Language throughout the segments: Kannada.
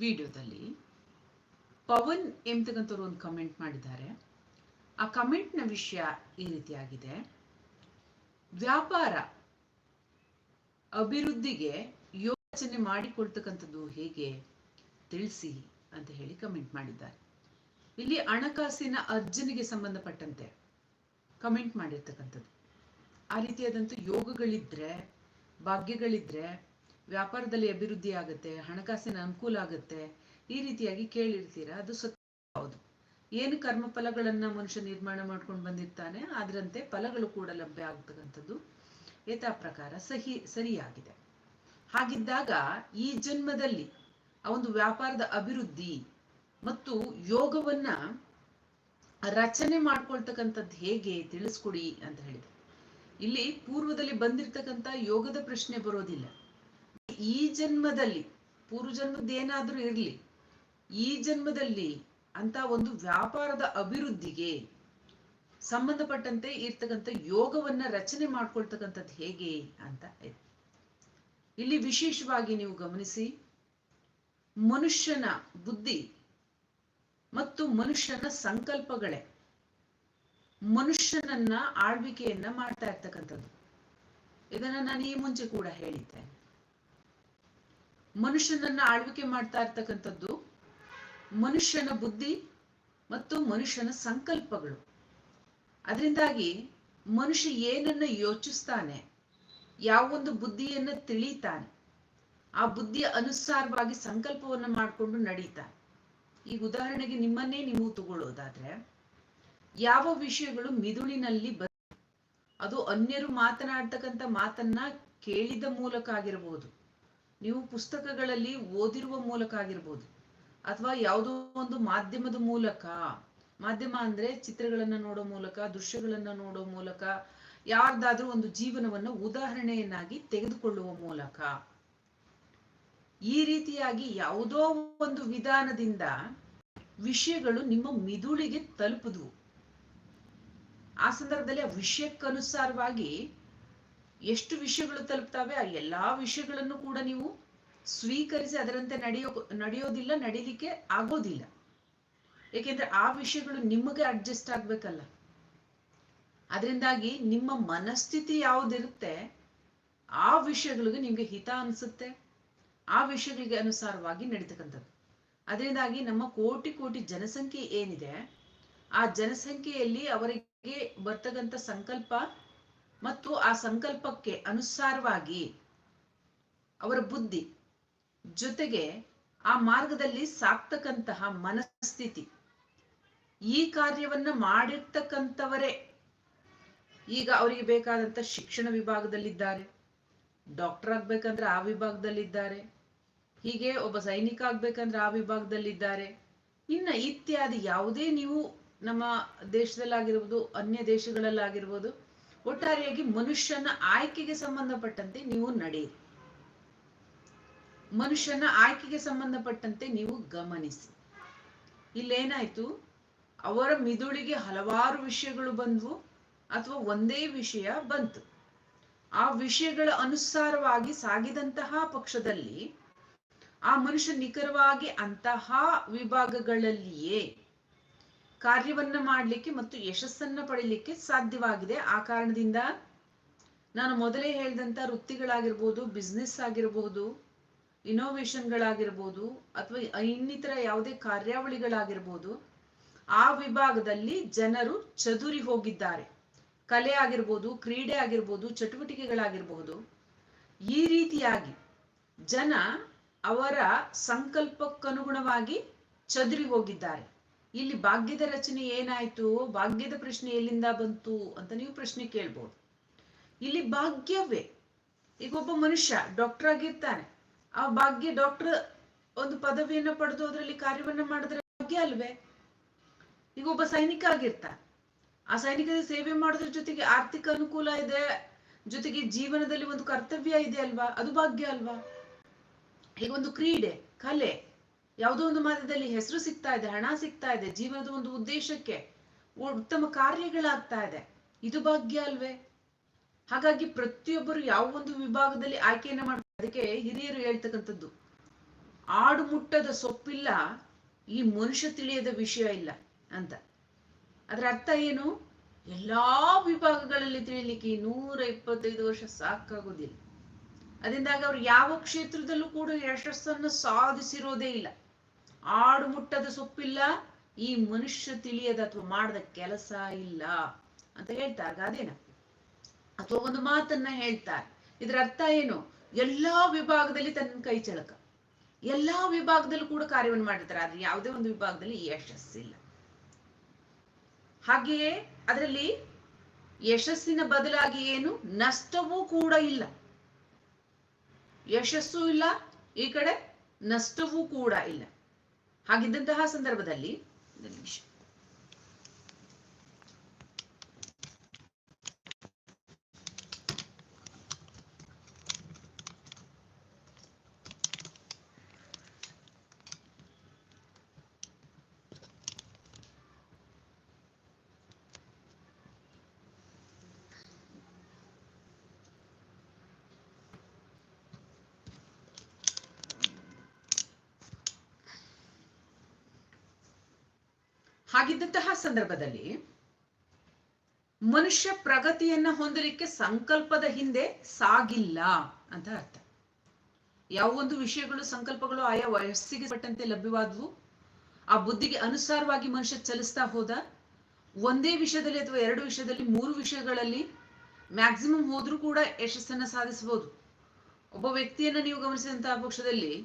ವಿಡಿಯೋದಲ್ಲಿ ಪವನ್ ಎಂಬತಕ್ಕಂಥವ್ರು ಒಂದು ಕಮೆಂಟ್ ಮಾಡಿದ್ದಾರೆ. ಆ ಕಮೆಂಟ್ನ ವಿಷಯ ಈ ರೀತಿಯಾಗಿದೆ. ವ್ಯಾಪಾರ ಅಭಿವೃದ್ಧಿಗೆ ಯೋಚನೆ ಮಾಡಿಕೊಳ್ತಕ್ಕಂಥದ್ದು ಹೇಗೆ ತಿಳಿಸಿ ಅಂತ ಹೇಳಿ ಕಮೆಂಟ್ ಮಾಡಿದ್ದಾರೆ. ಇಲ್ಲಿ ಹಣಕಾಸಿನ ಅರ್ಜನೆಗೆ ಸಂಬಂಧಪಟ್ಟಂತೆ ಕಮೆಂಟ್ ಮಾಡಿರ್ತಕ್ಕಂಥದ್ದು. ಆ ರೀತಿಯಾದಂಥ ಯೋಗಗಳಿದ್ರೆ, ಭಾಗ್ಯಗಳಿದ್ರೆ ವ್ಯಾಪಾರದಲ್ಲಿ ಅಭಿವೃದ್ಧಿ ಆಗುತ್ತೆ, ಹಣಕಾಸಿನ ಅನುಕೂಲ ಆಗುತ್ತೆ, ಈ ರೀತಿಯಾಗಿ ಕೇಳಿರ್ತೀರಾ? ಅದು ಸತ್ಯ. ಹೌದು. ಏನು ಕರ್ಮ ಫಲಗಳನ್ನ ಮನುಷ್ಯ ನಿರ್ಮಾಣ ಮಾಡ್ಕೊಂಡು ಬಂದಿರ್ತಾನೆ ಅದರಂತೆ ಫಲಗಳು ಕೂಡ ಲಭ್ಯ ಆಗ್ತಕ್ಕಂಥದ್ದು ಯಥಾ ಪ್ರಕಾರ ಸಹಿ, ಸರಿಯಾಗಿದೆ. ಹಾಗಿದ್ದಾಗ ಈ ಜನ್ಮದಲ್ಲಿ ಆ ಒಂದು ವ್ಯಾಪಾರದ ಅಭಿವೃದ್ಧಿ ಮತ್ತು ಯೋಗವನ್ನ ರಚನೆ ಮಾಡ್ಕೊಳ್ತಕ್ಕಂಥದ್ದು ಹೇಗೆ ತಿಳಿಸ್ಕೊಡಿ ಅಂತ ಹೇಳಿದೆ ಇಲ್ಲಿ ಪೂರ್ವದಲ್ಲಿ ಬಂದಿರತಕ್ಕಂಥ ಯೋಗದ ಪ್ರಶ್ನೆ ಬರೋದಿಲ್ಲ. ಈ ಜನ್ಮದಲ್ಲಿ ಪೂರ್ವ ಜನ್ಮದ ಏನಾದ್ರೂ ಇರಲಿ, ಈ ಜನ್ಮದಲ್ಲಿ ಅಂತ ಒಂದು ವ್ಯಾಪಾರದ ಅಭಿವೃದ್ಧಿಗೆ ಸಂಬಂಧಪಟ್ಟಂತೆ ಇರ್ತಕ್ಕಂಥ ಯೋಗವನ್ನ ರಚನೆ ಮಾಡ್ಕೊಳ್ತಕ್ಕಂಥದ್ದು ಹೇಗೆ ಅಂತ ಇದೆ ಇಲ್ಲಿ ವಿಶೇಷವಾಗಿ ನೀವು ಗಮನಿಸಿ, ಮನುಷ್ಯನ ಬುದ್ಧಿ ಮತ್ತು ಮನುಷ್ಯನ ಸಂಕಲ್ಪಗಳೇ ಮನುಷ್ಯನನ್ನ ಆಳ್ವಿಕೆಯನ್ನ ಮಾಡ್ತಾ ಇರ್ತಕ್ಕಂಥದ್ದು. ಇದನ್ನ ನಾನು ಈ ಮುಂಚೆ ಕೂಡ ಹೇಳಿದ್ದೆ ಮನುಷ್ಯನನ್ನ ಆಳ್ವಿಕೆ ಮಾಡ್ತಾ ಇರ್ತಕ್ಕಂಥದ್ದು ಮನುಷ್ಯನ ಬುದ್ಧಿ ಮತ್ತು ಮನುಷ್ಯನ ಸಂಕಲ್ಪಗಳು. ಅದರಿಂದಾಗಿ ಮನುಷ್ಯ ಏನನ್ನ ಯೋಚಿಸ್ತಾನೆ ಯಾವೊಂದು ಬುದ್ಧಿಯನ್ನ ತಿಳಿತಾನೆ, ಆ ಬುದ್ಧಿಯ ಅನುಸಾರವಾಗಿ ಸಂಕಲ್ಪವನ್ನ ಮಾಡಿಕೊಂಡು ನಡೀತಾನೆ. ಈಗ ಉದಾಹರಣೆಗೆ ನಿಮ್ಮನ್ನೇ ನೀವು ತಗೊಳ್ಳೋದಾದ್ರೆ, ಯಾವ ವಿಷಯಗಳು ಮಿದುಳಿನಲ್ಲಿ ಬ, ಅದು ಅನ್ಯರು ಮಾತನಾಡ್ತಕ್ಕಂಥ ಮಾತನ್ನ ಕೇಳಿದ ಮೂಲಕ ಆಗಿರಬಹುದು ನೀವು ಪುಸ್ತಕಗಳಲ್ಲಿ ಓದಿರುವ ಮೂಲಕ ಆಗಿರ್ಬೋದು, ಅಥವಾ ಯಾವುದೋ ಒಂದು ಮಾಧ್ಯಮದ ಮೂಲಕ, ಮಾಧ್ಯಮ ಅಂದ್ರೆ ಚಿತ್ರಗಳನ್ನ ನೋಡೋ ಮೂಲಕ, ದೃಶ್ಯಗಳನ್ನ ನೋಡೋ ಮೂಲಕ, ಯಾರ್ದಾದ್ರೂ ಒಂದು ಜೀವನವನ್ನು ಉದಾಹರಣೆಯನ್ನಾಗಿ ತೆಗೆದುಕೊಳ್ಳುವ ಮೂಲಕ. ಈ ರೀತಿಯಾಗಿ ಯಾವುದೋ ಒಂದು ವಿಧಾನದಿಂದ ವಿಷಯಗಳು ನಿಮ್ಮ ಮಿದುಳಿಗೆ ತಲುಪುದು ಆ ಸಂದರ್ಭದಲ್ಲಿ ಆ ವಿಷಯಕ್ಕನುಸಾರವಾಗಿ ಎಷ್ಟು ವಿಷಯಗಳು ತಲುಪ್ತಾವೆ, ಆ ಎಲ್ಲಾ ವಿಷಯಗಳನ್ನು ಕೂಡ ನೀವು ಸ್ವೀಕರಿಸಿ ಅದರಂತೆ ನಡೆಯೋ ನಡೆಯೋದಿಲ್ಲ, ನಡೀಲಿಕ್ಕೆ ಆಗೋದಿಲ್ಲ. ಏಕೆಂದ್ರೆ ಆ ವಿಷಯಗಳು ನಿಮಗೆ ಅಡ್ಜಸ್ಟ್ ಆಗ್ಬೇಕಲ್ಲ. ಅದರಿಂದಾಗಿ ನಿಮ್ಮ ಮನಸ್ಥಿತಿ ಯಾವುದಿರುತ್ತೆ, ಆ ವಿಷಯಗಳಿಗೆ ನಿಮ್ಗೆ ಹಿತ ಅನಿಸುತ್ತೆ. ಆ ವಿಷಯಗಳಿಗೆ ಅನುಸಾರವಾಗಿ ನಡೀತಕ್ಕಂಥದ್ದು. ಅದರಿಂದಾಗಿ ನಮ್ಮ ಕೋಟಿ ಕೋಟಿ ಜನಸಂಖ್ಯೆ ಏನಿದೆ, ಆ ಜನಸಂಖ್ಯೆಯಲ್ಲಿ ಅವರಿಗೆ ಬರ್ತಕ್ಕಂಥ ಸಂಕಲ್ಪ ಮತ್ತು ಆ ಸಂಕಲ್ಪಕ್ಕೆ ಅನುಸಾರವಾಗಿ ಅವರ ಬುದ್ಧಿ ಜೊತೆಗೆ ಆ ಮಾರ್ಗದಲ್ಲಿ ಸಾಕ್ತಕ್ಕಂತಹ ಮನಸ್ಥಿತಿ. ಈ ಕಾರ್ಯವನ್ನ ಮಾಡಿರ್ತಕ್ಕಂಥವರೇ. ಈಗ ಅವರಿಗೆ ಬೇಕಾದಂತ ಶಿಕ್ಷಣ ವಿಭಾಗದಲ್ಲಿದ್ದಾರೆ. ಡಾಕ್ಟರ್ ಆಗ್ಬೇಕಂದ್ರೆ ಆ ವಿಭಾಗದಲ್ಲಿದ್ದಾರೆ. ಹೀಗೆ ಒಬ್ಬ ಸೈನಿಕ ಆಗ್ಬೇಕಂದ್ರೆ ಆ ವಿಭಾಗದಲ್ಲಿದ್ದಾರೆ. ಇನ್ನ ಇತ್ಯಾದಿ ಯಾವುದೇ ನೀವು ನಮ್ಮ ದೇಶದಲ್ಲಾಗಿರ್ಬೋದು, ಅನ್ಯ ದೇಶಗಳಲ್ಲಾಗಿರ್ಬೋದು, ಒಟ್ಟಾರೆಯಾಗಿ ಮನುಷ್ಯನ ಆಯ್ಕೆಗೆ ಸಂಬಂಧಪಟ್ಟಂತೆ ನೀವು ನಡೆಯಿರಿ. ಮನುಷ್ಯನ ಆಯ್ಕೆಗೆ ಸಂಬಂಧಪಟ್ಟಂತೆ ನೀವು ಗಮನಿಸಿ. ಇಲ್ಲೇನಾಯ್ತು? ಅವರ ಮಿದುಳಿಗೆ ಹಲವಾರು ವಿಷಯಗಳು ಬಂದ್ವು ಅಥವಾ ಒಂದೇ ವಿಷಯ ಬಂತು. ಆ ವಿಷಯಗಳ ಅನುಸಾರವಾಗಿ ಸಾಗಿದಂತಹ ಪಕ್ಷದಲ್ಲಿ ಆ ಮನುಷ್ಯ ನಿಖರವಾಗಿ ಅಂತಹ ವಿಭಾಗಗಳಲ್ಲಿಯೇ ಕಾರ್ಯವನ್ನ ಮಾಡಲಿಕ್ಕೆ ಮತ್ತು ಯಶಸ್ಸನ್ನ ಪಡಿಲಿಕ್ಕೆ ಸಾಧ್ಯವಾಗಿದೆ. ಆ ಕಾರಣದಿಂದ ನಾನು ಮೊದಲೇ ಹೇಳಿದಂತ ವೃತ್ತಿಗಳಾಗಿರ್ಬೋದು ಬಿಸ್ನೆಸ್ ಆಗಿರ್ಬೋದು ಇನೋವೇಷನ್ಗಳಾಗಿರ್ಬೋದು ಅಥವಾ ಇನ್ನಿತರ ಯಾವುದೇ ಕಾರ್ಯಾವಳಿಗಳಾಗಿರ್ಬೋದು, ಆ ವಿಭಾಗದಲ್ಲಿ ಜನರು ಚದುರಿ ಹೋಗಿದ್ದಾರೆ. ಕಲೆ ಆಗಿರ್ಬೋದು, ಕ್ರೀಡೆ ಆಗಿರ್ಬೋದು ಚಟುವಟಿಕೆಗಳಾಗಿರ್ಬಹುದು ಈ ರೀತಿಯಾಗಿ ಜನ ಅವರ ಸಂಕಲ್ಪಕ್ಕನುಗುಣವಾಗಿ ಚದುರಿ ಹೋಗಿದ್ದಾರೆ. ಇಲ್ಲಿ ಭಾಗ್ಯದ ರಚನೆ ಏನಾಯ್ತು? ಭಾಗ್ಯದ ಪ್ರಶ್ನೆ ಎಲ್ಲಿಂದ ಬಂತು ಅಂತ ನೀವು ಪ್ರಶ್ನೆ ಕೇಳ್ಬೋದು. ಇಲ್ಲಿ ಭಾಗ್ಯವೇ, ಈಗ ಒಬ್ಬ ಮನುಷ್ಯ ಡಾಕ್ಟರ್ ಆಗಿರ್ತಾನೆ ಆ ಭಾಗ್ಯ ಡಾಕ್ಟರ್ ಒಂದು ಪದವಿಯನ್ನ ಪಡೆದು ಅದರಲ್ಲಿ ಕಾರ್ಯವನ್ನ ಮಾಡಿದ್ರೆ ಭಾಗ್ಯ ಅಲ್ವೇ? ಈಗ ಒಬ್ಬ ಸೈನಿಕ ಆಗಿರ್ತ ಆ ಸೈನಿಕದ ಸೇವೆ ಮಾಡೋದ್ರ ಜೊತೆಗೆ ಆರ್ಥಿಕ ಅನುಕೂಲ ಇದೆ, ಜೊತೆಗೆ ಜೀವನದಲ್ಲಿ ಒಂದು ಕರ್ತವ್ಯ ಇದೆ ಅಲ್ವಾ? ಅದು ಭಾಗ್ಯ ಅಲ್ವಾ? ಈಗ ಒಂದು ಕ್ರೀಡೆ, ಕಲೆ, ಯಾವುದೋ ಒಂದು ಮಾರ್ಗದಲ್ಲಿ ಹೆಸರು ಸಿಗ್ತಾ ಇದೆ, ಹಣ ಸಿಗ್ತಾ ಇದೆ, ಜೀವನದ ಒಂದು ಉದ್ದೇಶಕ್ಕೆ ಉತ್ತಮ ಕಾರ್ಯಗಳಾಗ್ತಾ ಇದೆ. ಇದು ಭಾಗ್ಯ ಅಲ್ವೇ? ಹಾಗಾಗಿ ಪ್ರತಿಯೊಬ್ಬರು ಯಾವ ಒಂದು ವಿಭಾಗದಲ್ಲಿ ಆಯ್ಕೆಯನ್ನ ಅದಕ್ಕೆ ಹಿರಿಯರು ಹೇಳ್ತಕ್ಕಂಥದ್ದು ಆಡು ಮುಟ್ಟದ ಸೊಪ್ಪಿಲ್ಲ, ಈ ಮನುಷ್ಯ ತಿಳಿಯದ ವಿಷಯ ಇಲ್ಲ ಅಂತ. ಅದರ ಅರ್ಥ ಏನು? ಎಲ್ಲಾ ವಿಭಾಗಗಳಲ್ಲಿ ತಿಳಿಲಿಕ್ಕೆ ನೂರ ಇಪ್ಪತ್ತೈದು ವರ್ಷ ಸಾಕಾಗೋದಿಲ್ಲ. ಅದರಿಂದಾಗ ಅವ್ರು ಯಾವ ಕ್ಷೇತ್ರದಲ್ಲೂ ಕೂಡ ಯಶಸ್ಸನ್ನು ಸಾಧಿಸಿರೋದೇ ಇಲ್ಲ. ಆಡು ಮುಟ್ಟದ ಸೊಪ್ಪಿಲ್ಲ, ಈ ಮನುಷ್ಯ ತಿಳಿಯದ ಅಥವಾ ಮಾಡದ ಕೆಲಸ ಇಲ್ಲ ಅಂತ ಹೇಳ್ತಾರೆ. ಅದೇನ ಅಥವಾ ಒಂದು ಮಾತನ್ನ ಹೇಳ್ತಾರೆ. ಇದರ ಅರ್ಥ ಏನು? ಎಲ್ಲಾ ವಿಭಾಗದಲ್ಲಿ ತನ್ನ ಕೈ ಚಳಕ. ಎಲ್ಲಾ ವಿಭಾಗದಲ್ಲೂ ಕೂಡ ಕಾರ್ಯವನ್ನು ಮಾಡಿರ್ತಾರೆ. ಆದ್ರೆ ಯಾವುದೇ ಒಂದು ವಿಭಾಗದಲ್ಲಿ ಯಶಸ್ಸಿಲ್ಲ. ಹಾಗೆಯೇ ಅದರಲ್ಲಿ ಯಶಸ್ಸಿನ ಬದಲಾಗಿ ಏನು? ನಷ್ಟವೂ ಕೂಡ ಇಲ್ಲ. ಯಶಸ್ಸು ಇಲ್ಲ, ಈ ಕಡೆ ನಷ್ಟವೂ ಕೂಡ ಇಲ್ಲ. ಹಾಗಿದ್ದಂತಹ ಸಂದರ್ಭದಲ್ಲಿ ನಿಮಿಷ. ಹಾಗಿದ್ದಂತಹ ಸಂದರ್ಭದಲ್ಲಿ ಮನುಷ್ಯ ಪ್ರಗತಿಯನ್ನ ಹೊಂದಲಿಕ್ಕೆ ಸಂಕಲ್ಪದ ಹಿಂದೆ ಸಾಗಿಲ್ಲ ಅಂತ ಅರ್ಥ. ಯಾವ ಒಂದು ವಿಷಯಗಳು, ಸಂಕಲ್ಪಗಳು ಆಯಾ ವಯಸ್ಸಿಗೆ ಪಟ್ಟಂತೆ ಲಭ್ಯವಾದವು, ಆ ಬುದ್ಧಿಗೆ ಅನುಸಾರವಾಗಿ ಮನುಷ್ಯ ಚಲಿಸ್ತಾ ಹೋದ, ಒಂದೇ ವಿಷಯದಲ್ಲಿ ಅಥವಾ ಎರಡು ವಿಷಯದಲ್ಲಿ ಮೂರು ವಿಷಯಗಳಲ್ಲಿ ಮ್ಯಾಕ್ಸಿಮಮ್ ಹೋದ್ರೂ ಕೂಡ ಯಶಸ್ಸನ್ನ ಸಾಧಿಸಬಹುದು. ಒಬ್ಬ ವ್ಯಕ್ತಿಯನ್ನ ನೀವು ಗಮನಿಸಿದಂತಹ ಪಕ್ಷದಲ್ಲಿ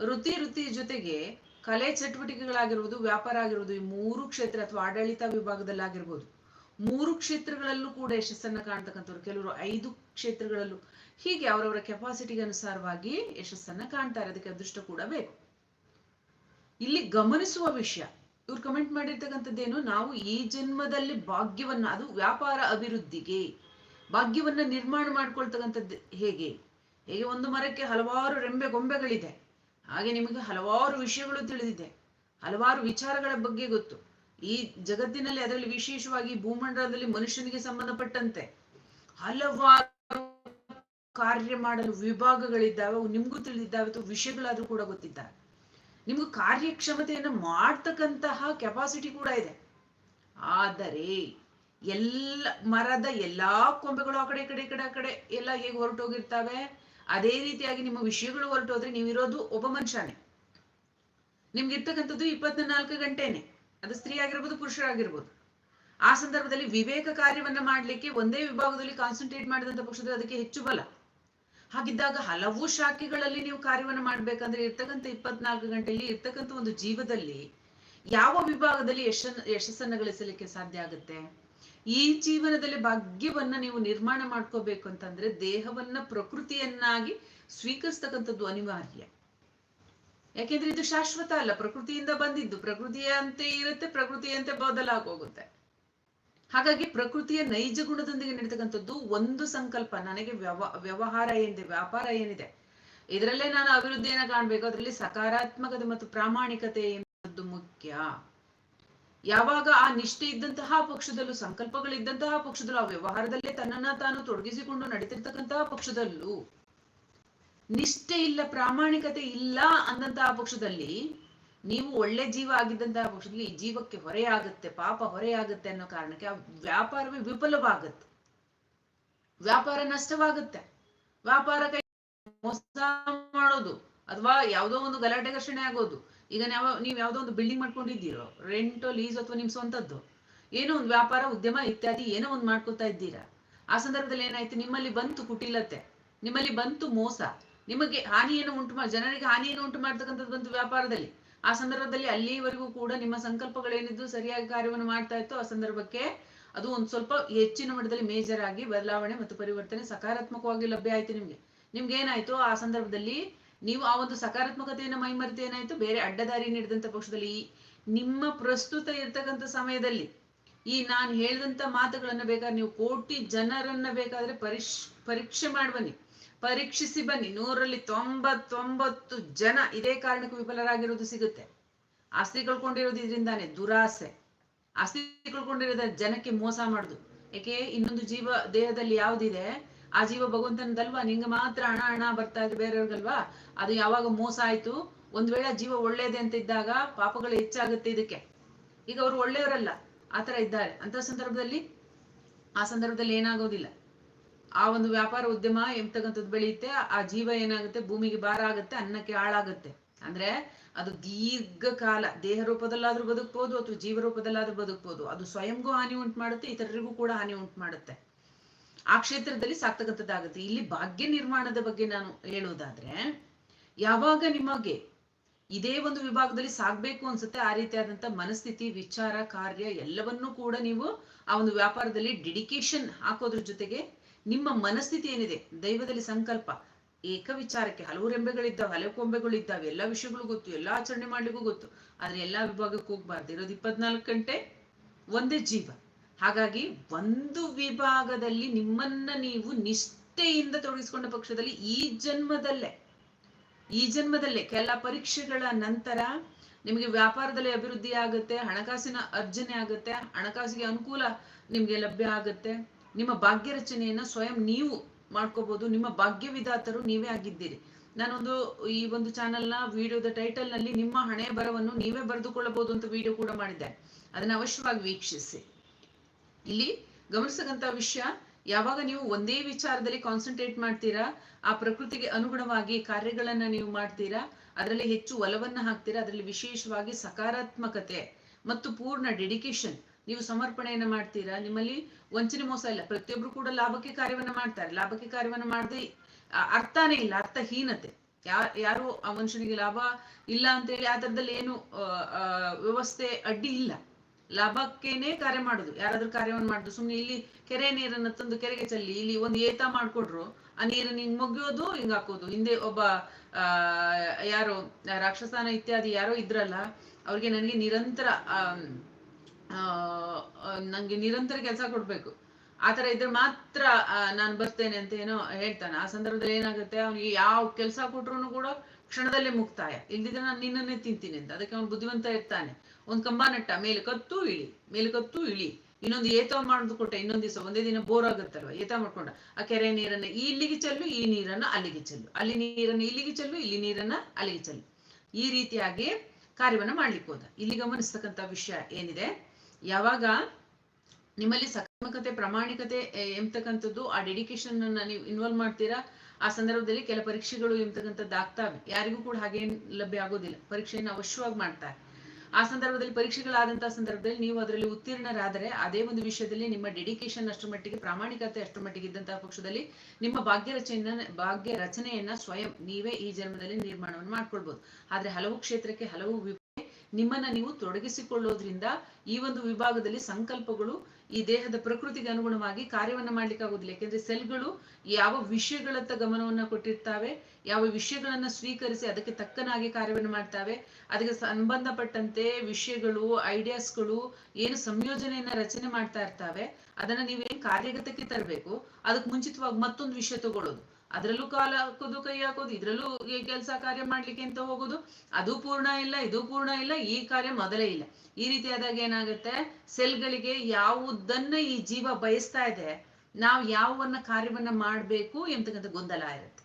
ವೃತ್ತಿ ವೃತ್ತಿಯ ಜೊತೆಗೆ ಕಲೆ ಚಟುವಟಿಕೆಗಳಾಗಿರ್ಬೋದು, ವ್ಯಾಪಾರ ಆಗಿರ್ಬೋದು, ಈ ಮೂರು ಕ್ಷೇತ್ರ ಅಥವಾ ಆಡಳಿತ ವಿಭಾಗದಲ್ಲಾಗಿರ್ಬೋದು, ಮೂರು ಕ್ಷೇತ್ರಗಳಲ್ಲೂ ಕೂಡ ಯಶಸ್ಸನ್ನ ಕಾಣ್ತಕ್ಕಂಥವ್ರು. ಕೆಲವರು ಐದು ಕ್ಷೇತ್ರಗಳಲ್ಲೂ ಹೀಗೆ ಅವರವರ ಕೆಪಾಸಿಟಿಗೆ ಅನುಸಾರವಾಗಿ ಯಶಸ್ಸನ್ನ ಕಾಣ್ತಾರೆ. ಅದಕ್ಕೆ ಅದೃಷ್ಟ ಕೂಡ ಬೇಕು. ಇಲ್ಲಿ ಗಮನಿಸುವ ವಿಷಯ, ಇವ್ರು ಕಮೆಂಟ್ ಮಾಡಿರ್ತಕ್ಕಂಥದ್ದೇನು, ನಾವು ಈ ಜನ್ಮದಲ್ಲಿ ಭಾಗ್ಯವನ್ನ, ಅದು ವ್ಯಾಪಾರ ಅಭಿವೃದ್ಧಿಗೆ, ಭಾಗ್ಯವನ್ನ ನಿರ್ಮಾಣ ಮಾಡ್ಕೊಳ್ತಕ್ಕಂಥದ್ದು ಹೇಗೆ? ಹೇಗೆ ಒಂದು ಮರಕ್ಕೆ ಹಲವಾರು ರೆಂಬೆ ಗೊಂಬೆಗಳಿದೆ. ಹಾಗೆ ನಿಮಗೆ ಹಲವಾರು ವಿಷಯಗಳು ತಿಳಿದಿದೆ. ಹಲವಾರು ವಿಚಾರಗಳ ಬಗ್ಗೆ ಗೊತ್ತು. ಈ ಜಗತ್ತಿನಲ್ಲಿ ಅದರಲ್ಲಿ ವಿಶೇಷವಾಗಿ ಭೂಮಂಡಲದಲ್ಲಿ ಮನುಷ್ಯನಿಗೆ ಸಂಬಂಧಪಟ್ಟಂತೆ ಹಲವಾರು ಕಾರ್ಯ ಮಾಡಲು ವಿಭಾಗಗಳಿದ್ದಾವೆ ನಿಮ್ಗೂ ತಿಳಿದಿದ್ದಾವೆ, ಅಥವಾ ವಿಷಯಗಳಾದ್ರೂ ಕೂಡ ಗೊತ್ತಿದ್ದಾವೆ. ನಿಮ್ಗೂ ಕಾರ್ಯಕ್ಷಮತೆಯನ್ನು ಮಾಡ್ತಕ್ಕಂತಹ ಕೆಪಾಸಿಟಿ ಕೂಡ ಇದೆ. ಆದರೆ ಎಲ್ಲ ಮರದ ಎಲ್ಲಾ ಕೊಂಬೆಗಳು ಆ ಕಡೆ ಕಡೆ ಕಡೆ, ಆ ಕಡೆ ಎಲ್ಲ ಹೇಗೆ ಹೊರಟೋಗಿರ್ತವೆ? ಅದೇ ರೀತಿಯಾಗಿ ನಿಮ್ಮ ವಿಷಯಗಳು ಹೊರಟೋದ್ರೆ ನೀವಿರೋದು ಒಬ್ಬ ಮನುಷ್ಯನೇ. ನಿಮ್ಗೆ ಇರ್ತಕ್ಕಂಥದ್ದು ಇಪ್ಪತ್ನಾಲ್ಕು ಗಂಟೆನೆ. ಅದು ಸ್ತ್ರೀ ಆಗಿರ್ಬೋದು ಪುರುಷರಾಗಿರ್ಬೋದು ಆ ಸಂದರ್ಭದಲ್ಲಿ ವಿವೇಕ ಕಾರ್ಯವನ್ನ ಮಾಡ್ಲಿಕ್ಕೆ ಒಂದೇ ವಿಭಾಗದಲ್ಲಿ ಕಾನ್ಸಂಟ್ರೇಟ್ ಮಾಡಿದಂತ ಪಕ್ಷದಲ್ಲಿ ಅದಕ್ಕೆ ಹೆಚ್ಚು ಬಲ. ಹಾಗಿದ್ದಾಗ ಹಲವು ಶಾಖೆಗಳಲ್ಲಿ ನೀವು ಕಾರ್ಯವನ್ನು ಮಾಡ್ಬೇಕಂದ್ರೆ ಇರ್ತಕ್ಕಂಥ ಇಪ್ಪತ್ನಾಲ್ಕು ಗಂಟೆಯಲ್ಲಿ ಇರ್ತಕ್ಕಂಥ ಒಂದು ಜೀವದಲ್ಲಿ ಯಾವ ವಿಭಾಗದಲ್ಲಿ ಯಶ ಯಶಸ್ಸನ್ನ ಗಳಿಸಲಿಕ್ಕೆ ಸಾಧ್ಯ ಆಗುತ್ತೆ? ಈ ಜೀವನದಲ್ಲಿ ಭಾಗ್ಯವನ್ನ ನೀವು ನಿರ್ಮಾಣ ಮಾಡ್ಕೋಬೇಕು ಅಂತಂದ್ರೆ ದೇಹವನ್ನ ಪ್ರಕೃತಿಯನ್ನಾಗಿ ಸ್ವೀಕರಿಸ್ತಕ್ಕಂಥದ್ದು ಅನಿವಾರ್ಯ. ಯಾಕೆಂದ್ರೆ ಇದು ಶಾಶ್ವತ ಅಲ್ಲ, ಪ್ರಕೃತಿಯಿಂದ ಬಂದಿದ್ದು. ಪ್ರಕೃತಿಯಂತೆ ಇರುತ್ತೆ, ಪ್ರಕೃತಿಯಂತೆ ಬದಲಾಗೋಗುತ್ತೆ. ಹಾಗಾಗಿ ಪ್ರಕೃತಿಯ ನೈಜ ಗುಣದೊಂದಿಗೆ ನಡೀತಕ್ಕಂಥದ್ದು ಒಂದು ಸಂಕಲ್ಪ. ನನಗೆ ವ್ಯವ, ವ್ಯವಹಾರ ಏನಿದೆ, ವ್ಯಾಪಾರ ಏನಿದೆ, ಇದರಲ್ಲೇ ನಾನು ಅಭಿವೃದ್ಧಿಯನ್ನ ಕಾಣ್ಬೇಕು. ಅದರಲ್ಲಿ ಸಕಾರಾತ್ಮಕತೆ ಮತ್ತು ಪ್ರಾಮಾಣಿಕತೆ ಎನ್ನುವುದು ಮುಖ್ಯ. ಯಾವಾಗ ಆ ನಿಷ್ಠೆ ಇದ್ದಂತಹ ಪಕ್ಷದಲ್ಲೂ, ಸಂಕಲ್ಪಗಳಿದ್ದಂತಹ ಪಕ್ಷದಲ್ಲೂ, ಆ ವ್ಯವಹಾರದಲ್ಲೇ ತನ್ನನ್ನ ತಾನು ತೊಡಗಿಸಿಕೊಂಡು ನಡೀತಿರ್ತಕ್ಕಂತಹ ಪಕ್ಷದಲ್ಲೂ ನಿಷ್ಠೆ ಇಲ್ಲ, ಪ್ರಾಮಾಣಿಕತೆ ಇಲ್ಲ ಅಂದಂತಹ ಪಕ್ಷದಲ್ಲಿ, ನೀವು ಒಳ್ಳೆ ಜೀವ ಆಗಿದ್ದಂತಹ ಪಕ್ಷದಲ್ಲಿ ಜೀವಕ್ಕೆ ಹೊರೆಯಾಗುತ್ತೆ ಪಾಪ ಹೊರೆಯಾಗುತ್ತೆ ಅನ್ನೋ ಕಾರಣಕ್ಕೆ ಆ ವ್ಯಾಪಾರವೇ ವಿಫಲವಾಗುತ್ತೆ. ವ್ಯಾಪಾರ ನಷ್ಟವಾಗುತ್ತೆ. ವ್ಯಾಪಾರ ಕೈ ಮೋಸ ಮಾಡೋದು, ಅಥವಾ ಯಾವುದೋ ಒಂದು ಗಲಾಟೆ ಘರ್ಷಣೆ ಆಗೋದು ಈಗ ನಾವ್, ನೀವು ಯಾವುದೋ ಒಂದು ಬಿಲ್ಡಿಂಗ್ ಮಾಡ್ಕೊಂಡಿದ್ದೀರೋ ರೆಂಟೋ ಲೀಸ್ ಅಥವಾ ನಿಮ್ ಸ್ವಂತದ್ದು, ಏನೋ ಒಂದು ವ್ಯಾಪಾರ, ಉದ್ಯಮ ಇತ್ಯಾದಿ ಏನೋ ಒಂದು ಮಾಡ್ಕೊತಾ ಇದ್ದೀರಾ? ಆ ಸಂದರ್ಭದಲ್ಲಿ ಏನಾಯ್ತು? ನಿಮ್ಮಲ್ಲಿ ಬಂತು ಕುಟಿಲತೆ, ನಿಮ್ಮಲ್ಲಿ ಬಂತು ಮೋಸ, ನಿಮಗೆ ಹಾನಿಯನ್ನು ಉಂಟು ಮಾಡಿ ಜನರಿಗೆ ಹಾನಿಯನ್ನು ಉಂಟು ಮಾಡ್ತಕ್ಕಂಥದ್ದು ಬಂತು ವ್ಯಾಪಾರದಲ್ಲಿ. ಆ ಸಂದರ್ಭದಲ್ಲಿ ಅಲ್ಲಿವರೆಗೂ ಕೂಡ ನಿಮ್ಮ ಸಂಕಲ್ಪಗಳೇನಿದ್ದು, ಸರಿಯಾಗಿ ಕಾರ್ಯವನ್ನು ಮಾಡ್ತಾ ಇತ್ತು. ಆ ಸಂದರ್ಭಕ್ಕೆ ಅದು ಒಂದ್ ಸ್ವಲ್ಪ ಹೆಚ್ಚಿನ ಮಟ್ಟದಲ್ಲಿ ಮೇಜರ್ ಆಗಿ ಬದಲಾವಣೆ ಮತ್ತು ಪರಿವರ್ತನೆ ಸಕಾರಾತ್ಮಕವಾಗಿ ಲಭ್ಯ ಆಯ್ತು ನಿಮ್ಗೆ. ನಿಮ್ಗೆ ಏನಾಯ್ತು? ಆ ಸಂದರ್ಭದಲ್ಲಿ ನೀವು ಆ ಒಂದು ಸಕಾರಾತ್ಮಕತೆಯನ್ನ ಮೈಮರೆತು ಏನಾಯ್ತು? ಬೇರೆ ಅಡ್ಡದಾರಿ ನೀಡಿದಂತ ಪಕ್ಷದಲ್ಲಿ ನಿಮ್ಮ ಪ್ರಸ್ತುತ ಇರ್ತಕ್ಕಂಥ ಸಮಯದಲ್ಲಿ ಈ ನಾನು ಹೇಳಿದಂತ ಮಾತುಗಳನ್ನ ಬೇಕಾದ್ರೆ ನೀವು ಕೋಟಿ ಜನರನ್ನ ಬೇಕಾದ್ರೆ ಪರಿಶ್, ಪರೀಕ್ಷೆ ಮಾಡಿ ಬನ್ನಿ. ಪರೀಕ್ಷಿಸಿ ಬನ್ನಿ. ನೂರಲ್ಲಿ ತೊಂಬತ್ತೊಂಬತ್ತು ಜನ ಇದೇ ಕಾರಣಕ್ಕೆ ವಿಫಲರಾಗಿರೋದು ಸಿಗುತ್ತೆ. ಆಸ್ತಿ ಕಳ್ಕೊಂಡಿರೋದು ಇದರಿಂದಾನೆ ದುರಾಸೆ. ಆಸ್ತಿ ಕಳ್ಕೊಂಡಿರೋದ ಜನಕ್ಕೆ ಮೋಸ ಮಾಡುದು. ಯಾಕೆ ಇನ್ನೊಂದು ಜೀವ ದೇಹದಲ್ಲಿ ಯಾವ್ದಿದೆ? ಆ ಜೀವ ಭಗವಂತನದಲ್ವಾ? ನಿಂಗೆ ಮಾತ್ರ ಹಣ ಹಣ ಬರ್ತಾ ಇದೆ ಬೇರೆಯವ್ರಿಗಲ್ವಾ? ಅದು ಯಾವಾಗ ಮೋಸ ಆಯ್ತು? ಒಂದ್ ವೇಳೆ ಜೀವ ಒಳ್ಳೇದೆ ಅಂತ ಇದ್ದಾಗ ಪಾಪಗಳು ಹೆಚ್ಚಾಗುತ್ತೆ ಇದಕ್ಕೆ. ಈಗ ಅವ್ರು ಒಳ್ಳೆಯವರಲ್ಲ ಆತರ ಇದ್ದಾರೆ. ಅಂತ ಸಂದರ್ಭದಲ್ಲಿ, ಆ ಸಂದರ್ಭದಲ್ಲಿ ಏನಾಗೋದಿಲ್ಲ. ಆ ಒಂದು ವ್ಯಾಪಾರ ಉದ್ಯಮ ಎಂತಕ್ಕಂಥದ್ದು ಬೆಳೆಯುತ್ತೆ, ಆ ಜೀವ ಏನಾಗುತ್ತೆ? ಭೂಮಿಗೆ ಭಾರ ಆಗುತ್ತೆ, ಅನ್ನಕ್ಕೆ ಹಾಳಾಗುತ್ತೆ. ಅಂದ್ರೆ ಅದು ದೀರ್ಘಕಾಲ, ದೇಹ ರೂಪದಲ್ಲಾದ್ರೂ ಬದುಕ್ಬೋದು ಅಥವಾ ಜೀವ ರೂಪದಲ್ಲಾದ್ರೂ ಬದುಕ್ಬೋದು. ಅದು ಸ್ವಯಂಗೂ ಹಾನಿ ಉಂಟು ಮಾಡುತ್ತೆ, ಇತರರಿಗೂ ಕೂಡ ಹಾನಿ ಉಂಟು ಮಾಡುತ್ತೆ. ಆ ಕ್ಷೇತ್ರದಲ್ಲಿ ಸಾಕ್ತಕ್ಕಂಥದ್ದಾಗುತ್ತೆ ಇಲ್ಲಿ ಭಾಗ್ಯ ನಿರ್ಮಾಣದ ಬಗ್ಗೆ ನಾನು ಹೇಳೋದಾದ್ರೆ ಯಾವಾಗ ನಿಮಗೆ ಇದೇ ಒಂದು ವಿಭಾಗದಲ್ಲಿ ಸಾಗ್ಬೇಕು ಅನ್ಸುತ್ತೆ, ಆ ರೀತಿಯಾದಂತ ಮನಸ್ಥಿತಿ, ವಿಚಾರ, ಕಾರ್ಯ ಎಲ್ಲವನ್ನೂ ಕೂಡ ನೀವು ಆ ಒಂದು ವ್ಯಾಪಾರದಲ್ಲಿ ಡೆಡಿಕೇಶನ್ ಹಾಕೋದ್ರ ಜೊತೆಗೆ ನಿಮ್ಮ ಮನಸ್ಥಿತಿ ಏನಿದೆ, ದೈವದಲ್ಲಿ ಸಂಕಲ್ಪ ಏಕ ವಿಚಾರಕ್ಕೆ ಹಲವು ರೆಂಬೆಗಳಿದ್ದಾವೆ, ಹಲವು ಕೊಂಬೆಗಳಿದ್ದಾವೆ, ಎಲ್ಲ ವಿಷಯಗಳು ಗೊತ್ತು, ಎಲ್ಲ ಆಚರಣೆ ಮಾಡ್ಲಿಕ್ಕೂ ಗೊತ್ತು, ಆದ್ರೆ ಎಲ್ಲಾ ವಿಭಾಗಕ್ಕೆ ಹೋಗ್ಬಾರ್ದು. ಇರೋದು ಇಪ್ಪತ್ನಾಲ್ಕು ಗಂಟೆ ಒಂದೇ ಜೀವ. ಹಾಗಾಗಿ ಒಂದು ವಿಭಾಗದಲ್ಲಿ ನಿಮ್ಮನ್ನ ನೀವು ನಿಷ್ಠೆಯಿಂದ ತೊಡಗಿಸಿಕೊಂಡ ಪಕ್ಷದಲ್ಲಿ ಈ ಜನ್ಮದಲ್ಲೇ ಈ ಜನ್ಮದಲ್ಲೇ ಕೆಲ ಪರೀಕ್ಷೆಗಳ ನಂತರ ನಿಮಗೆ ವ್ಯಾಪಾರದಲ್ಲಿ ಅಭಿವೃದ್ಧಿ ಆಗುತ್ತೆ, ಹಣಕಾಸಿನ ಅರ್ಜನೆ ಆಗುತ್ತೆ, ಹಣಕಾಸಿಗೆ ಅನುಕೂಲ ನಿಮ್ಗೆ ಲಭ್ಯ ಆಗುತ್ತೆ. ನಿಮ್ಮ ಭಾಗ್ಯ ರಚನೆಯನ್ನ ಸ್ವಯಂ ನೀವು ಮಾಡ್ಕೋಬಹುದು ನಿಮ್ಮ ಭಾಗ್ಯ ವಿಧಾತರು ನೀವೇ ಆಗಿದ್ದೀರಿ. ನಾನೊಂದು ಈ ಒಂದು ಚಾನೆಲ್ನ ವಿಡಿಯೋದ ಟೈಟಲ್ನಲ್ಲಿ ನಿಮ್ಮ ಹಣೆ ಬರವನ್ನು ನೀವೇ ಬರೆದುಕೊಳ್ಳಬಹುದು ಅಂತ ವಿಡಿಯೋ ಕೂಡ ಮಾಡಿದ್ದೆ. ಅದನ್ನ ಅವಶ್ಯವಾಗಿ ವೀಕ್ಷಿಸಿ. ಇಲ್ಲಿ ಗಮನಿಸತಕ್ಕಂತ ವಿಷಯ, ಯಾವಾಗ ನೀವು ಒಂದೇ ವಿಚಾರದಲ್ಲಿ ಕಾನ್ಸಂಟ್ರೇಟ್ ಮಾಡ್ತೀರಾ, ಆ ಪ್ರಕೃತಿಗೆ ಅನುಗುಣವಾಗಿ ಕಾರ್ಯಗಳನ್ನ ನೀವು ಮಾಡ್ತೀರಾ, ಅದರಲ್ಲಿ ಹೆಚ್ಚು ಒಲವನ್ನ ಹಾಕ್ತೀರಾ, ಅದರಲ್ಲಿ ವಿಶೇಷವಾಗಿ ಸಕಾರಾತ್ಮಕತೆ ಮತ್ತು ಪೂರ್ಣ ಡೆಡಿಕೇಶನ್ ನೀವು ಸಮರ್ಪಣೆಯನ್ನ ಮಾಡ್ತೀರಾ? ನಿಮ್ಮಲ್ಲಿ ವಂಚನೆ ಮೋಸ ಇಲ್ಲ. ಪ್ರತಿಯೊಬ್ರು ಕೂಡ ಲಾಭಕ್ಕೆ ಕಾರ್ಯವನ್ನ ಮಾಡ್ತಾರೆ. ಲಾಭಕ್ಕೆ ಕಾರ್ಯವನ್ನ ಮಾಡದೆ ಅರ್ಥನೇ ಇಲ್ಲ, ಅರ್ಥಹೀನತೆ. ಯಾರು ಆ ಮನುಷ್ಯನಿಗೆ ಲಾಭ ಇಲ್ಲ ಅಂತ ಹೇಳಿ ಆ ಥರದಲ್ಲಿ ಏನು ವ್ಯವಸ್ಥೆ ಅಡ್ಡಿ ಇಲ್ಲ. ಲಾಭಕ್ಕೇನೆ ಕಾರ್ಯ ಮಾಡುದು. ಯಾರಾದ್ರೂ ಕಾರ್ಯವನ್ನು ಮಾಡುದು. ಸುಮ್ನೆ ಇಲ್ಲಿ ಕೆರೆ ನೀರನ್ನ ತಂದು ಕೆರೆಗೆ ಚೆಲ್ಲಿ ಇಲ್ಲಿ ಒಂದು ಏತ ಮಾಡ್ಕೊಟ್ರು ಆ ನೀರನ್ನ ಹಿಂಗ್ ಮುಗಿಯೋದು ಹಿಂಗ್ ಹಾಕೋದು. ಹಿಂದೆ ಒಬ್ಬ ಆ ಯಾರೋ ರಾಕ್ಷಸಾನ ಇತ್ಯಾದಿ ಯಾರೋ ಇದ್ರಲ್ಲ ಅವ್ರಿಗೆ ನನಗೆ ನಿರಂತರ ಆ, ನಂಗೆ ನಿರಂತರ ಕೆಲಸ ಕೊಡ್ಬೇಕು. ಆತರ ಇದ್ರೆ ಮಾತ್ರ ನಾನು ಬರ್ತೇನೆ ಅಂತ ಏನೋ ಹೇಳ್ತಾನೆ. ಆ ಸಂದರ್ಭದಲ್ಲಿ ಏನಾಗುತ್ತೆ ಅವನಿಗೆ ಯಾವ ಕೆಲಸ ಕೊಟ್ರು ಕೂಡ ಕ್ಷಣದಲ್ಲೇ ಮುಕ್ತಾಯ. ಇಲ್ದಿದ್ರೆ ನಾನು ನಿನ್ನನ್ನೇ ತಿಂತೀನಿ ಅಂತ. ಅದಕ್ಕೆ ಅವನು ಬುದ್ಧಿವಂತ ಇರ್ತಾನೆ. ಒಂದ್ ಕಂಬ ನಟ್ಟ, ಮೇಲೆ ಕತ್ತು ಇಳಿ, ಮೇಲೆ ಕತ್ತು ಇಳಿ. ಇನ್ನೊಂದು ಏತ ಮಾಡಿಕೊಟ್ಟ ಇನ್ನೊಂದು ದಿವಸ ಒಂದೇ ದಿನ ಬೋರ್ ಆಗುತ್ತಲ್ವ? ಏತ ಮಾಡ್ಕೊಂಡ. ಆ ಕೆರೆ ನೀರನ್ನ ಇಲ್ಲಿಗೆ ಚೆಲ್ಲು, ಈ ನೀರನ್ನ ಅಲ್ಲಿಗೆ ಚೆಲ್ಲು. ಅಲ್ಲಿ ನೀರನ್ನ ಇಲ್ಲಿಗೆ ಚೆಲ್ಲು, ಇಲ್ಲಿ ನೀರನ್ನ ಅಲ್ಲಿಗೆ ಚೆಲ್ಲು. ಈ ರೀತಿಯಾಗಿ ಕಾರ್ಯವನ್ನ ಮಾಡ್ಲಿಕ್ಕೆ ಹೋದ. ಇಲ್ಲಿ ಗಮನಿಸ್ತಕ್ಕಂಥ ವಿಷಯ ಏನಿದೆ? ಯಾವಾಗ ನಿಮ್ಮಲ್ಲಿ ಸಕಾರಾತ್ಮಕತೆ, ಪ್ರಾಮಾಣಿಕತೆ ಎಂಬತಕ್ಕಂಥದ್ದು, ಆ ಡೆಡಿಕೇಶನ್ ಅನ್ನ ನೀವು ಇನ್ವಾಲ್ವ್ ಮಾಡ್ತೀರಾ? ಆ ಸಂದರ್ಭದಲ್ಲಿ ಕೆಲ ಪರೀಕ್ಷೆಗಳು ಎಂಬತಕ್ಕಂಥದ್ದು ಆಗ್ತಾವೆ. ಯಾರಿಗೂ ಕೂಡ ಹಾಗೇನ್ ಲಭ್ಯ ಆಗೋದಿಲ್ಲ. ಪರೀಕ್ಷೆಯನ್ನು ಅವಶ್ಯವಾಗಿ ಮಾಡ್ತಾರೆ. ಆ ಸಂದರ್ಭದಲ್ಲಿ ಪರೀಕ್ಷೆಗಳಾದಂತಹ ಸಂದರ್ಭದಲ್ಲಿ ನೀವು ಅದರಲ್ಲಿ ಉತ್ತೀರ್ಣರಾದರೆ ಅದೇ ಒಂದು ವಿಷಯದಲ್ಲಿ ನಿಮ್ಮ ಡೆಡಿಕೇಶನ್ ಅಷ್ಟರ ಮಟ್ಟಿಗೆ, ಪ್ರಾಮಾಣಿಕತೆ ಅಷ್ಟರ ಮಟ್ಟಿಗೆ ಇದ್ದಂತಹ ಪಕ್ಷದಲ್ಲಿ ನಿಮ್ಮ ಭಾಗ್ಯ ರಚನೆಯನ್ನ ಭಾಗ್ಯ ರಚನೆಯನ್ನ ಸ್ವಯಂ ನೀವೇ ಈ ಜನ್ಮದಲ್ಲಿ ನಿರ್ಮಾಣವನ್ನು ಮಾಡ್ಕೊಳ್ಬಹುದು ಆದ್ರೆ ಹಲವು ಕ್ಷೇತ್ರಕ್ಕೆ, ಹಲವು ನಿಮ್ಮನ್ನ ನೀವು ತೊಡಗಿಸಿಕೊಳ್ಳೋದ್ರಿಂದ ಈ ಒಂದು ವಿಭಾಗದಲ್ಲಿ ಸಂಕಲ್ಪಗಳು ಈ ದೇಹದ ಪ್ರಕೃತಿಗೆ ಅನುಗುಣವಾಗಿ ಕಾರ್ಯವನ್ನ ಮಾಡ್ಲಿಕ್ಕೆ ಆಗುದಿಲ್ಲ ಯಾಕೆಂದ್ರೆ ಸೆಲ್ಗಳು ಯಾವ ವಿಷಯಗಳತ್ತ ಗಮನವನ್ನ ಕೊಟ್ಟಿರ್ತಾವೆ ಯಾವ ವಿಷಯಗಳನ್ನ ಸ್ವೀಕರಿಸಿ ಅದಕ್ಕೆ ತಕ್ಕನಾಗಿ ಕಾರ್ಯವನ್ನು ಮಾಡ್ತಾವೆ. ಅದಕ್ಕೆ ಸಂಬಂಧಪಟ್ಟಂತೆ ವಿಷಯಗಳು, ಐಡಿಯಾಸ್ಗಳು ಏನು ಸಂಯೋಜನೆಯನ್ನ ರಚನೆ ಮಾಡ್ತಾ ಇರ್ತಾವೆ. ಅದನ್ನ ನೀವೇನ್ ಕಾರ್ಯಗತಕ್ಕೆ ತರಬೇಕು, ಅದಕ್ಕೆ ಮುಂಚಿತವಾಗಿ ಮತ್ತೊಂದು ವಿಷಯ ತಗೊಳ್ಳೋದು. ಅದರಲ್ಲೂ ಕಾಲ ಹಾಕೋದು, ಕೈ ಹಾಕೋದು, ಇದ್ರಲ್ಲೂ ಕೆಲಸ ಕಾರ್ಯ ಮಾಡ್ಲಿಕ್ಕೆ ಅಂತ ಹೋಗೋದು? ಅದು ಪೂರ್ಣ ಇಲ್ಲ, ಇದು ಪೂರ್ಣ ಇಲ್ಲ, ಈ ಕಾರ್ಯ ಮೊದಲೇ ಇಲ್ಲ. ಈ ರೀತಿಯಾದಾಗ ಏನಾಗುತ್ತೆ? ಸೆಲ್ಗಳಿಗೆ ಯಾವುದನ್ನ ಈ ಜೀವ ಬಯಸ್ತಾ ಇದೆ, ನಾವು ಯಾವನ್ನ ಕಾರ್ಯವನ್ನ ಮಾಡ್ಬೇಕು ಎಂತಕ್ಕಂಥ ಗೊಂದಲ ಇರುತ್ತೆ.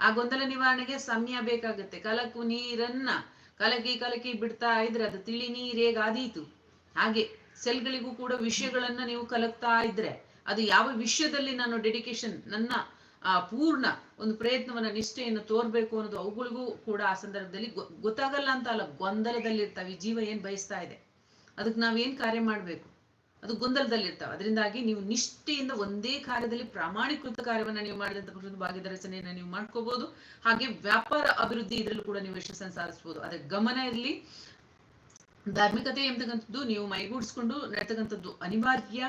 ಆ ಗೊಂದಲ ನಿವಾರಣೆಗೆ ಸಮಯ ಬೇಕಾಗುತ್ತೆ. ಕಲಕು ನೀರನ್ನ ಕಲಕಿ ಕಲಕಿ ಬಿಡ್ತಾ ಇದ್ರೆ ಅದು ತಿಳಿ ನೀರ್ ಹೇಗ್ ಆದೀತು ಹಾಗೆ ಸೆಲ್ಗಳಿಗೂ ಕೂಡ ವಿಷಯಗಳನ್ನ ನೀವು ಕಲಕ್ತಾ ಇದ್ರೆ ಅದು ಯಾವ ವಿಷಯದಲ್ಲಿ ನಾನು ಡೆಡಿಕೇಶನ್, ನನ್ನ, ಆ, ಪೂರ್ಣ ಒಂದು ಪ್ರಯತ್ನವನ್ನ, ನಿಷ್ಠೆಯನ್ನು ತೋರ್ಬೇಕು ಅನ್ನೋದು ಅವುಗಳಿಗೂ ಕೂಡ ಆ ಸಂದರ್ಭದಲ್ಲಿ ಗೊತ್ತಾಗಲ್ಲ ಅಂತ ಅಲ್ಲ, ಗೊಂದಲದಲ್ಲಿರ್ತಾವೆ ಜೀವ ಏನ್ ಬಯಸ್ತಾ ಇದೆ? ಅದಕ್ಕೆ ನಾವೇನ್ ಕಾರ್ಯ ಮಾಡ್ಬೇಕು? ಅದು ಗೊಂದಲದಲ್ಲಿರ್ತಾವೆ. ಅದರಿಂದಾಗಿ ನೀವು ನಿಷ್ಠೆಯಿಂದ ಒಂದೇ ಕಾರ್ಯದಲ್ಲಿ ಪ್ರಾಮಾಣಿಕೃತ ಕಾರ್ಯವನ್ನ ನೀವು ಮಾಡಿದಂತ ಭಾಗ್ಯದ ರಚನೆಯನ್ನ ನೀವು ಮಾಡ್ಕೋಬಹುದು ಹಾಗೆ ವ್ಯಾಪಾರ ಅಭಿವೃದ್ಧಿ ಇದರಲ್ಲೂ ಕೂಡ ನೀವು ಯಶಸ್ಸನ್ನು ಸಾಧಿಸಬಹುದು ಅದೇ ಗಮನ ಇರಲಿ, ಧಾರ್ಮಿಕತೆ ಎಂಬತಕ್ಕಂಥದ್ದು ನೀವು ಮೈಗೂಡಿಸ್ಕೊಂಡು ನಡ್ತಕ್ಕಂಥದ್ದು ಅನಿವಾರ್ಯ.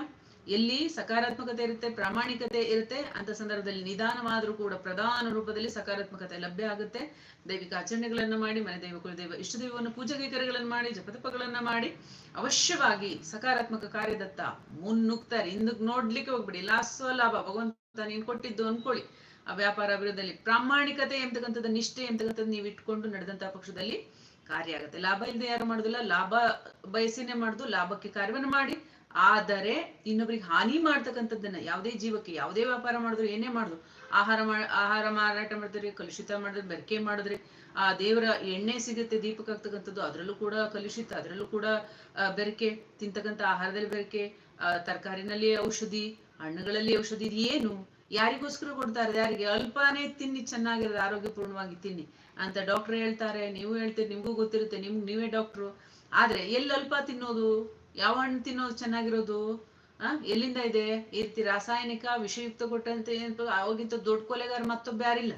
ಎಲ್ಲಿ ಸಕಾರಾತ್ಮಕತೆ ಇರುತ್ತೆ, ಪ್ರಾಮಾಣಿಕತೆ ಇರುತ್ತೆ, ಅಂತ ಸಂದರ್ಭದಲ್ಲಿ ನಿಧಾನವಾದರೂ ಕೂಡ ಪ್ರಧಾನ ರೂಪದಲ್ಲಿ ಸಕಾರಾತ್ಮಕತೆ ಲಭ್ಯ ಆಗುತ್ತೆ. ದೈವಿಕ ಆಚರಣೆಗಳನ್ನ ಮಾಡಿ, ಮನೆ ದೈವ, ಕುಲದೈವ, ಇಷ್ಟ ದೈವವನ್ನು ಪೂಜೆ ಕೈಕರ್ಯಗಳನ್ನ ಮಾಡಿ ಜಪತಪಗಳನ್ನ ಮಾಡಿ, ಅವಶ್ಯವಾಗಿ ಸಕಾರಾತ್ಮಕ ಕಾರ್ಯದತ್ತ ಮುನ್ನುಗ್ತಾರೆ. ಹಿಂದಕ್ ನೋಡ್ಲಿಕ್ಕೆ ಹೋಗ್ಬಿಡಿ. ಲಾಸ ಲಾಭ. ಭಗವಂತ ನೀನ್ ಕೊಟ್ಟಿದ್ದು ಅನ್ಕೊಳ್ಳಿ. ಆ ವ್ಯಾಪಾರ ಅಭಿವೃದ್ಧಿಯಲ್ಲಿ ಪ್ರಾಮಾಣಿಕತೆ ಎಂತಕ್ಕಂಥದ್ದು, ನಿಷ್ಠೆ ಎಂತಕ್ಕಂಥದ್ದು ನೀವು ಇಟ್ಕೊಂಡು ನಡೆದಂತಹ ಪಕ್ಷದಲ್ಲಿ ಕಾರ್ಯ ಆಗುತ್ತೆ. ಲಾಭ ಇಲ್ಲದೆ ಯಾರು ಮಾಡುದಿಲ್ಲ. ಲಾಭ ಬಯಸಿನೇ ಮಾಡುದು. ಲಾಭಕ್ಕೆ ಕಾರ್ಯವನ್ನು ಮಾಡಿ ಆದರೆ ಇನ್ನೊಬ್ರಿಗೆ ಹಾನಿ ಮಾಡ್ತಕ್ಕಂಥದ್ದನ್ನ ಯಾವುದೇ ಜೀವಕ್ಕೆ ಯಾವುದೇ ವ್ಯಾಪಾರ ಮಾಡಿದ್ರು ಏನೇ ಮಾಡಿದ್ರು, ಆಹಾರ ಆಹಾರ ಮಾರಾಟ ಮಾಡಿದ್ರೆ, ಕಲುಷಿತ ಮಾಡಿದ್ರೆ ಬೆರಕೆ ಮಾಡಿದ್ರೆ, ಆ ದೇವರ ಎಣ್ಣೆ ಸಿಗುತ್ತೆ ದೀಪಕ್ಕೆ ಆಗ್ತಕ್ಕಂಥದ್ದು, ಅದರಲ್ಲೂ ಕೂಡ ಕಲುಷಿತ, ಅದರಲ್ಲೂ ಕೂಡ ಬೆರಕೆ, ತಿಂತಕ್ಕಂಥ ಆಹಾರದಲ್ಲಿ ಬೆರಕೆ ತರಕಾರಿನಲ್ಲಿ ಔಷಧಿ, ಹಣ್ಣುಗಳಲ್ಲಿ ಔಷಧಿ ಏನು? ಯಾರಿಗೋಸ್ಕರ ಕೊಡ್ತಾರೆ? ಯಾರಿಗೆ? ಅಲ್ಪಾನೇ ತಿನ್ನಿ, ಚೆನ್ನಾಗಿರೋದು, ಆರೋಗ್ಯಪೂರ್ಣವಾಗಿ ತಿನ್ನಿ ಅಂತ ಡಾಕ್ಟರ್ ಹೇಳ್ತಾರೆ, ನೀವು ಹೇಳ್ತೀರಿ, ನಿಮಗೂ ಗೊತ್ತಿರುತ್ತೆ, ನಿಮ್ಗೆ ನೀವೇ ಡಾಕ್ಟ್ರು. ಆದ್ರೆ ಎಲ್ಲಿ ಅಲ್ಪ ತಿನ್ನೋದು? ಯಾವ ಹಣ್ಣು ತಿನ್ನೋದು ಚೆನ್ನಾಗಿರೋದು? ಆ, ಎಲ್ಲಿಂದ ಇದೆ? ಈ ರೀತಿ ರಾಸಾಯನಿಕ ವಿಷಯುಕ್ತ ಕೊಟ್ಟಂತೆ ಅವಾಗಿಂತ ದೊಡ್ಡ ಕೊಲೆಗಾರ ಮತ್ತೊಬ್ಬ ಯಾರಿಲ್ಲ.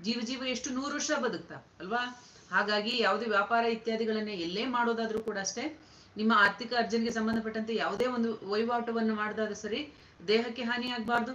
ಜೀವ ಜೀವ ಎಷ್ಟು ನೂರು ವರ್ಷ ಬದುಕ್ತಾ, ಅಲ್ವಾ? ಹಾಗಾಗಿ ಯಾವುದೇ ವ್ಯಾಪಾರ ಇತ್ಯಾದಿಗಳನ್ನ ಎಲ್ಲೇ ಮಾಡೋದಾದ್ರೂ ಕೂಡ ಅಷ್ಟೇ, ನಿಮ್ಮ ಆರ್ಥಿಕ ಅರ್ಜನೆಗೆ ಸಂಬಂಧಪಟ್ಟಂತೆ ಯಾವುದೇ ಒಂದು ವಹಿವಾಟವನ್ನು ಮಾಡದಾದ್ರೂ ಸರಿ ದೇಹಕ್ಕೆ ಹಾನಿ ಆಗ್ಬಾರ್ದು,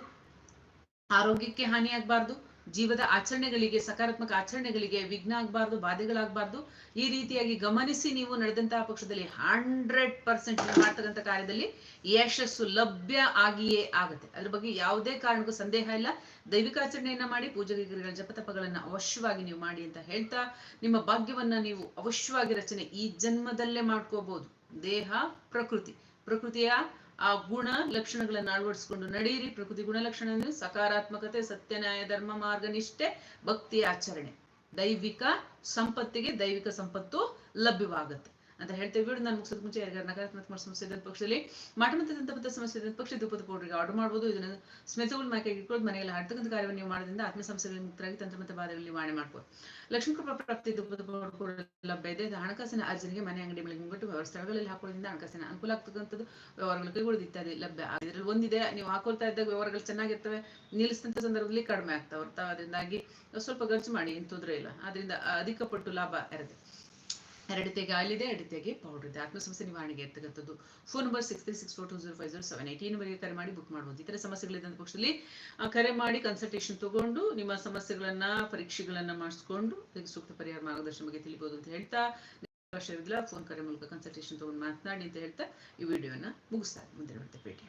ಆರೋಗ್ಯಕ್ಕೆ ಹಾನಿ ಆಗ್ಬಾರ್ದು ಜೀವದ ಆಚರಣೆಗಳಿಗೆ, ಸಕಾರಾತ್ಮಕ ಆಚರಣೆಗಳಿಗೆ ವಿಘ್ನ ಆಗ್ಬಾರ್ದು ಬಾಧೆಗಳಾಗಬಾರ್ದು. ಈ ರೀತಿಯಾಗಿ ಗಮನಿಸಿ ನೀವು ನಡೆದಂತಹ ಪಕ್ಷದಲ್ಲಿ ಹಂಡ್ರೆಡ್ ಪರ್ಸೆಂಟ್ ಮಾಡ್ತಕ್ಕಂಥ ಕಾರ್ಯದಲ್ಲಿ ಯಶಸ್ಸು ಲಭ್ಯ ಆಗಿಯೇ ಆಗುತ್ತೆ. ಅದ್ರ ಬಗ್ಗೆ ಯಾವುದೇ ಕಾರಣಕ್ಕೂ ಸಂದೇಹ ಇಲ್ಲ. ದೈವಿಕ ಆಚರಣೆಯನ್ನ ಮಾಡಿ ಪೂಜೆಗಳ ಜಪತಪಗಳನ್ನ ಅವಶ್ಯವಾಗಿ ನೀವು ಮಾಡಿ ಅಂತ ಹೇಳ್ತಾ, ನಿಮ್ಮ ಭಾಗ್ಯವನ್ನ ನೀವು ಅವಶ್ಯವಾಗಿ ರಚನೆ ಈ ಜನ್ಮದಲ್ಲೇ ಮಾಡ್ಕೋಬಹುದು ದೇಹ, ಪ್ರಕೃತಿ. ಪ್ರಕೃತಿಯ ಆ ಗುಣ ಲಕ್ಷಣಗಳನ್ನು ಅಳವಡಿಸ್ಕೊಂಡು ನಡೀರಿ ಪ್ರಕೃತಿ ಗುಣಲಕ್ಷಣ ಸಕಾರಾತ್ಮಕತೆ ಸತ್ಯ ನ್ಯಾಯ ಧರ್ಮ, ಮಾರ್ಗ, ನಿಷ್ಠೆ, ಭಕ್ತಿ, ಆಚರಣೆ. ದೈವಿಕ ಸಂಪತ್ತಿಗೆ ದೈವಿಕ ಸಂಪತ್ತು ಲಭ್ಯವಾಗುತ್ತೆ. ಅಂತ ಹೇಳ್ತೇವೆ ಬಿಡು ನಾನು ಮುಗಿಸೋದ್ ಮುಂಚೆ ಯಾರಿಗಾರ ನಕಾರಾತ್ಮಕ ಸಮಸ್ಯೆ ಇದ್ದ ಪಕ್ಷದಲ್ಲಿ ದಂತಪಥ ಸಮಸ್ಯೆ ಇದ್ದ ಪಕ್ಷ ದುಪ್ಪದ ಪೌಡ್ರಿಗೆ ಆರ್ಡರ್ ಮಾಡ್ಬೋದು. ಇದನ್ನ ಸ್ಮೆತಗಳು ಮೈಕೈಗೆ ಇಟ್ಕೊಳ್ಳೋದು ಮನೆಯಲ್ಲಿ ಹಡ್ತಕ್ಕಂಥ ಕಾರ್ಯವನ್ನು ನೀವು ಮಾಡೋದ್ರಿಂದ ಆತ್ಮ ಸಮಸ್ಯೆಗಳಿಗೆ ಮುಕ್ತರಾಗಿ ತಂತ್ರ ಮತ್ತು ಬಾಧೆಗಳಲ್ಲಿ ನಿವಾರಣೆ ಮಾಡ್ಬೋದು. ಲಕ್ಷ್ಮೀ ಕೃಪಾ ಪ್ರಾಪ್ತಿ ಪೌಡರ್ ಲಭ್ಯ ಇದೆ. ಹಣಕಾಸಿನ ಅರ್ಜನೆಗೆ ಮನೆ ಅಂಗಡಿ ಮೇಲೆ ಮುಂಗಟ್ಟು ಸ್ಥಳಗಳಲ್ಲಿ ಹಾಕೋದ್ರಿಂದ ಹಣಕಾಸಿನ ಅನುಕೂಲ ಆಗ್ತಕ್ಕಂಥದ್ದು ವ್ಯವಹಾರಗಳು ಕೈಗೊಳ್ಳೋದು ಇತ್ಯಾದಿ ಲಭ್ಯ. ಇದರಲ್ಲಿ ಒಂದಿದೆ, ನೀವು ಹಾಕೊಳ್ತಾ ಇದ್ದಾಗ ವ್ಯವಹಾರಗಳು ಚೆನ್ನಾಗಿರ್ತವೆ, ನಿಲ್ಲಿಸಿದಂಥ ಸಂದರ್ಭದಲ್ಲಿ ಕಡಿಮೆ ಆಗ್ತಾವೆ. ಅರ್ಥ ಅದರಿಂದಾಗಿ ಸ್ವಲ್ಪ ಖರ್ಚು ಮಾಡಿ, ಏನು ತೊಂದರೆ ಇಲ್ಲ. ಅದರಿಂದ ಅಧಿಕ ಪಟ್ಟು ಲಾಭ ಇರುತ್ತೆ. ಎರಡತೆಗೆ ಆಯಿಲ್ ಇದೆ ಎರಡತೆಗೆ ಪೌಡರ್ ಇದೆ ಆತ್ಮ ಸಮಸ್ಯೆ ನಿವಾರಣೆಗೆ ಇರ್ತಕ್ಕಂಥದ್ದು phone number six three six four two zero five zero seven eight ನಂಬರ್ಗೆ ಕರೆ ಮಾಡಿ ಬುಕ್ ಮಾಡ್ಬೋದು. ಇತರ ಸಮಸ್ಯೆಗಳಿದ್ದಂಥ ಪಕ್ಷದಲ್ಲಿ ಕರೆ ಮಾಡಿ ಕನ್ಸಲ್ಟೇಷನ್ ತಗೊಂಡು ನಿಮ್ಮ ಸಮಸ್ಯೆಗಳನ್ನ, ಪರೀಕ್ಷೆಗಳನ್ನ ಮಾಡಿಸ್ಕೊಂಡು ಸೂಕ್ತ ಪರಿಹಾರ ಮಾರ್ಗದರ್ಶನ ಬಗ್ಗೆ ತಿಳಿಬಹುದು ಅಂತ ಹೇಳ್ತಾ ಅವಶ್ಯವಿಲ್ಲ ಫೋನ್ ಕರೆ ಮೂಲಕ ಕನ್ಸಲ್ಟೇಷನ್ ತಗೊಂಡು ಮಾತನಾಡಿ ಅಂತ ಹೇಳ್ತಾ ಈ ವಿಡಿಯೋನ ಮುಗಿಸ್ತಾರೆ ಮುಂದೆ ಮತ್ತೆ ಭೇಟಿ